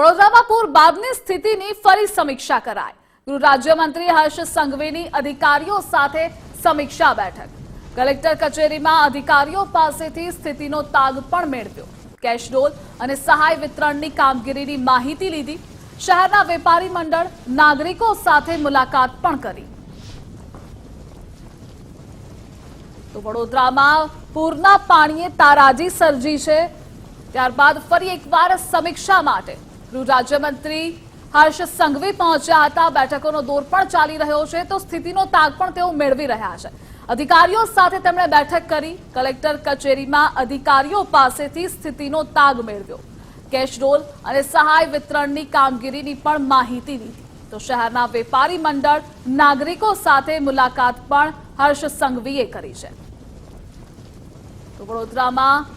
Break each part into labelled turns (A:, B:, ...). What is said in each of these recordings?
A: વડોદરામાં પૂર બાદની સ્થિતિની ફરી સમીક્ષા કરાય ગૃહ રાજ્યમંત્રી હર્ષ સંઘવીની અધિકારીઓ સાથે સમીક્ષા બેઠક. કલેક્ટર કચેરીમાં અધિકારીઓ પાસેથી સ્થિતિનો તાગ પણ મેળવ્યો. કેશડોલ અને સહાય વિતરણની કામગીરીની માહિતી લીધી. શહેરના વેપારી મંડળ નાગરિકો સાથે મુલાકાત પણ કરી. તો વડોદરામાં પૂરના પાણીએ તારાજી સર્જી છે. ત્યારબાદ ફરી એકવાર સમીક્ષા માટે ગૃહ રાજ્યમંત્રી હર્ષ સંઘવી પહોંચ્યા હતા. બેઠકોનો દોર પણ ચાલી રહ્યો છે તો સ્થિતિનો તાગ પણ તેઓ મેળવી રહ્યા છે. અધિકારીઓ સાથે તેમણે બેઠક કરી. કલેક્ટર કચેરીમાં અધિકારીઓ પાસેથી સ્થિતિનો તાગ મેળવ્યો. કેશરોલ અને સહાય વિતરણની કામગીરીની પણ માહિતી લીધી. તો શહેરના વેપારી મંડળ નાગરિકો સાથે મુલાકાત પણ હર્ષ સંઘવીએ કરી છે. તો વડોદરામાં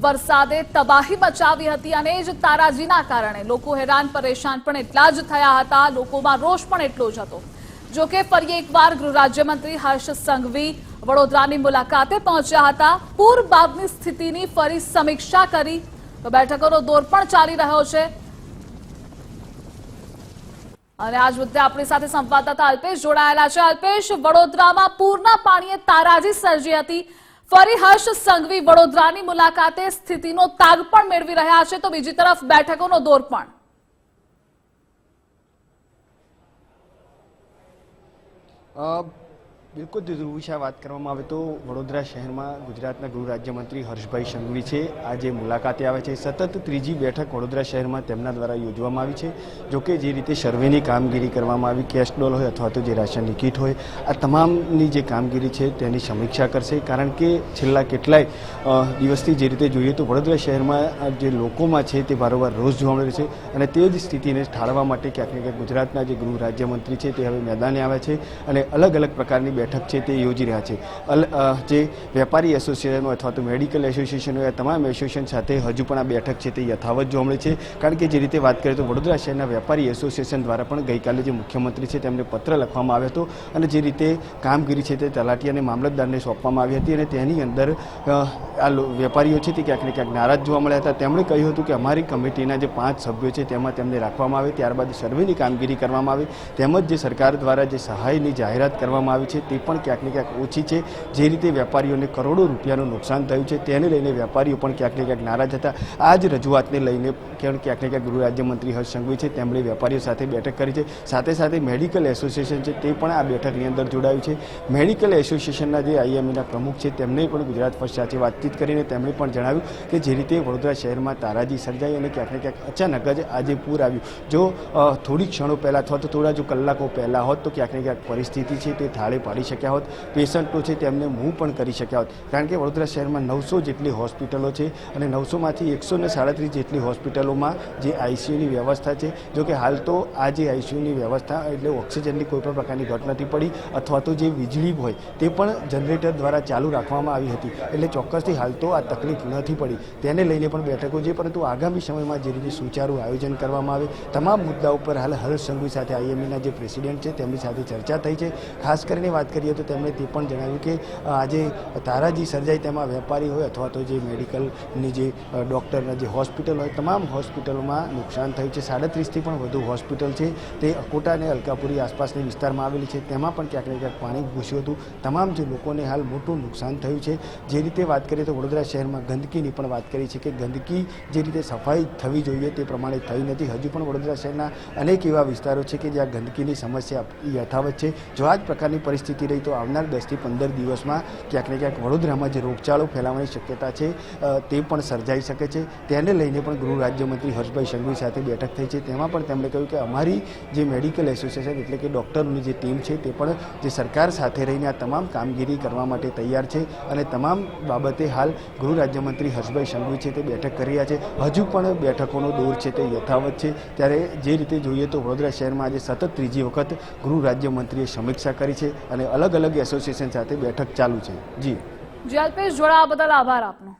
A: વરસાદે તબાહી મચાવી હતી અને એ જ તારાજીના કારણે લોકો હેરાન પરેશાન પણ એટલા જ થયા હતા, લોકોમાં રોષ પણ એટલો જ હતો. જોકે ફરી એકવાર ગૃહ રાજ્યમંત્રી હર્ષ સંઘવી વડોદરાની મુલાકાતે પહોંચ્યા હતા. પૂર બાદની સ્થિતિની ફરી સમીક્ષા કરી. તો બેઠકોનો દોર પણ ચાલી રહ્યો છે. અને આજ મુદ્દે આપણી સાથે સંવાદદાતા અલ્પેશ જોડાયેલા છે. અલ્પેશ, વડોદરામાં પૂરના પાણીએ તારાજી સર્જી હતી. ફરી હર્ષ સંઘવી વડોદરાની મુલાકાતે સ્થિતિનો તાગ પણ મેળવી રહ્યા છે. તો બીજી તરફ બેઠકોનો દોર પણ.
B: અ, બિલકુલ ધ્રુવ વિશે વાત કરવામાં આવે તો વડોદરા શહેરમાં ગુજરાતના ગૃહ રાજ્યમંત્રી હર્ષભાઈ સંઘવી છે. આજે મુલાકાતે આવે છે. સતત ત્રીજી બેઠક વડોદરા શહેરમાં તેમના દ્વારા યોજવામાં આવી છે. જોકે જે રીતે સર્વેની કામગીરી કરવામાં આવી, કેશ ડોલ હોય અથવા તો જે રાશનની કીટ હોય, આ તમામની જે કામગીરી છે તેની સમીક્ષા કરશે. કારણ કે છેલ્લા કેટલાય દિવસથી જે રીતે જોઈએ તો વડોદરા શહેરમાં જે લોકોમાં છે તે વારંવાર રોષ જોવા મળે છે અને તે જ સ્થિતિને ઠાળવા માટે ક્યાંક ને ક્યાંક ગુજરાતના જે ગૃહ રાજ્યમંત્રી છે તે હવે મેદાને આવે છે અને અલગ અલગ પ્રકારની બેઠક છે તે યોજી રહ્યા છે. જે વેપારી એસોસિએશન અથવા તો મેડિકલ એસોસિએશન હોય તમામ એસોસિએશન સાથે હજુ પણ આ બેઠક છે તે યથાવત જોવા મળે છે. કારણ કે જે રીતે વાત કરીએ તો વડોદરા શહેરના વેપારી એસોસિએશન દ્વારા પણ ગઈકાલે જે મુખ્યમંત્રી છે તેમને પત્ર લખવામાં આવ્યો હતો અને જે રીતે કામગીરી છે તે તલાટી અને મામલતદારને સોંપવામાં આવી હતી અને તેની અંદર આ વેપારીઓ છે તે ક્યાંક ને ક્યાંક નારાજ જોવા મળ્યા હતા. તેમણે કહ્યું હતું કે અમારી કમિટીના જે પાંચ સભ્યો છે તેમાં તેમને રાખવામાં આવે, ત્યારબાદ સર્વેની કામગીરી કરવામાં આવે, તેમજ જે સરકાર દ્વારા જે સહાયની જાહેરાત કરવામાં આવી છે તે પણ ક્યાંક ને ક્યાંક ઓછી છે. જે રીતે વેપારીઓને કરોડો રૂપિયાનું નુકસાન થયું છે, તેને લઈને વેપારીઓ પણ ક્યાંક ને ક્યાંક નારાજ હતા. આ જ રજૂઆતને લઈને ક્યાંક ને ક્યાંક ગૃહ રાજ્યમંત્રી હર્ષ સંઘવી છે, તેમણે વેપારીઓ સાથે બેઠક કરી છે. સાથે સાથે મેડિકલ એસોસિએશન છે, તે પણ આ બેઠકની અંદર જોડાયું છે. મેડિકલ એસોસિએશનના જે આઈએમઈના પ્રમુખ છે, તેમને પણ ગુજરાત ફર્સ્ટ સાથે વાતચીત કરીને તેમણે પણ જણાવ્યું કે જે રીતે વડોદરા શહેરમાં તારાજી સર્જાઈ અને ક્યાંક ને ક્યાંક અચાનક જ આજે પૂર આવ્યું. જો થોડી ક્ષણો પહેલાં અથવા તો થોડા જો કલાકો પહેલાં હોત તો ક્યાંક ને ક્યાંક પરિસ્થિતિ છે તે થાળે પાડી શક્યા હોત. પેશન્ટો છે તેમને મૂવ પણ કરી શક્યા હોત. કારણ કે વડોદરા શહેરમાં નવસો જેટલી હોસ્પિટલો છે અને નવસોમાંથી એકસો ને સાડત્રીસ જેટલી હોસ્પિટલોમાં જે આઈસીયુની વ્યવસ્થા છે, જો કે હાલ તો આ જે આઈસીયુની વ્યવસ્થા એટલે ઓક્સિજનની કોઈ પણ પ્રકારની ઘટ નથી પડી, અથવા તો જે વીજળી હોય તે પણ જનરેટર દ્વારા ચાલુ રાખવામાં આવી હતી. એટલે ચોક્કસથી હાલ તો આ તકલીફ નથી પડી. તેને લઈને પણ બેઠકો છે, પરંતુ આગામી સમયમાં જે રીતે સુચારું આયોજન કરવામાં આવે, તમામ મુદ્દા ઉપર હાલ હર્ષ સંઘવી સાથે આઈએમઈના જે પ્રેસિડેન્ટ છે તેમની સાથે ચર્ચા થઈ છે. ખાસ કરીને વાત કરીએ તો તેમણે તે પણ જણાવ્યું કે આજે તારાજી સર્જાઈ તેમાં વેપારી હોય અથવા તો જે મેડિકલની જે ડૉક્ટરના જે હોસ્પિટલ હોય, તમામ હોસ્પિટલોમાં નુકસાન થયું છે. સાડત્રીસથી પણ વધુ હોસ્પિટલ છે. તે અકોટા અને અલકાપુરી આસપાસની વિસ્તારમાં આવેલી છે. તેમાં પણ ક્યાંક ને ક્યાંક પાણી ઘૂસ્યું હતું. તમામ જે લોકોને હાલ મોટું નુકસાન થયું છે. જે રીતે વાત કરીએ તો વડોદરા શહેરમાં ગંદકીની પણ વાત કરી છે કે, ગંદકી જે રીતે સફાઈ થવી જોઈએ તે પ્રમાણે થઈ નથી. હજુ પણ વડોદરા શહેરના અનેક એવા વિસ્તારો છે કે જ્યાં ગંદકીની સમસ્યા યથાવત છે. જો આ જ પ્રકારની પરિસ્થિતિ રહી, તો આવનાર દસથી પંદર દિવસમાં ક્યાંક ને ક્યાંક વડોદરામાં જે રોગચાળો ફેલાવાની શક્યતા છે તે પણ સર્જાઈ શકે છે. તેને લઈને પણ ગૃહ રાજ્યમંત્રી હર્ષભાઈ સંઘવી સાથે બેઠક થઈ છે. તેમાં પણ તેમણે કહ્યું કે અમારી જે મેડિકલ એસોસિએશન એટલે કે ડૉક્ટરોની જે ટીમ છે, તે પણ જે સરકાર સાથે રહીને આ તમામ કામગીરી કરવા માટે તૈયાર છે અને તમામ બાબતે હાલ ગૃહ રાજ્યમંત્રી હર્ષભાઈ સંઘવી છે, તે બેઠક કરી રહ્યા છે. હજુ પણ બેઠકોનો દોર છે, તે યથાવત છે. ત્યારે જે રીતે જોઈએ તો વડોદરા શહેરમાં આજે સતત ત્રીજી વખત ગૃહ રાજ્યમંત્રીએ સમીક્ષા કરી છે અને અલગ અલગ એસોસિએશન સાથે બેઠક ચાલુ છે. જી.
A: જી અલ્પેશ જોડાવા બદલ આભાર આપનો.